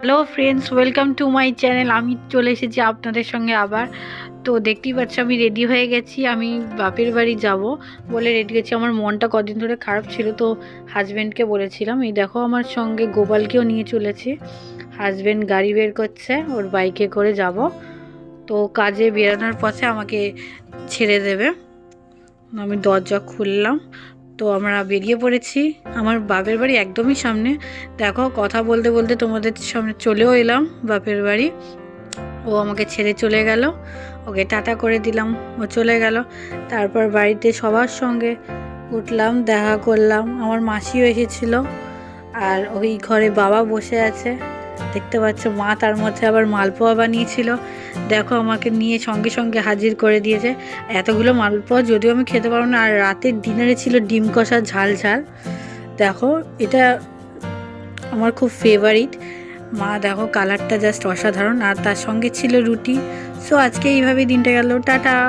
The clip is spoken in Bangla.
Hello friends welcome to my channel আমি চলে এসেছি আপনাদের সঙ্গে আবার। তো দেখতেই পাচ্ছ, আমি রেডি হয়ে গেছি। আমি বাপের বাড়ি যাব বলে রেডি হয়েছি আমার মনটা কদিন ধরে খারাপ ছিল, তো হাজব্যান্ডকে বলেছিলাম, এই দেখো, আমার সঙ্গে গোপালকেও নিয়ে চলেছি। হাজব্যান্ড গাড়ি বের করছে, ওর বাইকে করে যাব। তো কাজে বেরোনোর পথে আমাকে ছেড়ে দেবে। আমি দরজা খুললাম। তো আমরা বেরিয়ে পড়েছি। আমার বাপের বাড়ি একদমই সামনে। দেখো, কথা বলতে বলতে তোমাদের সামনে চলেও এলাম বাপের বাড়ি। ও আমাকে ছেড়ে চলে গেল। ওকে টাটা করে দিলাম। ও চলে গেল। তারপর বাড়িতে সবার সঙ্গে উঠলাম, দেখা করলাম। আমার মাসিও এসেছিল। আর ওই ঘরে বাবা বসে আছে। দেখতে পাচ্ছ, মা তার মধ্যে আবার মালপোয়া বানিয়েছিল। দেখো, আমাকে নিয়ে সঙ্গে সঙ্গে হাজির করে দিয়েছে। এতগুলো মালপোয়া যদিও আমি খেতে পারব না, আর রাতের ডিনারে ছিল ডিম কষা ঝাল ঝাল। দেখো, এটা আমার খুব ফেভারিট মা, দেখো কালারটা জাস্ট অসাধারণ, আর তার সঙ্গে ছিল রুটি। সো আজকে এইভাবেই দিনটা গেল। টাটা!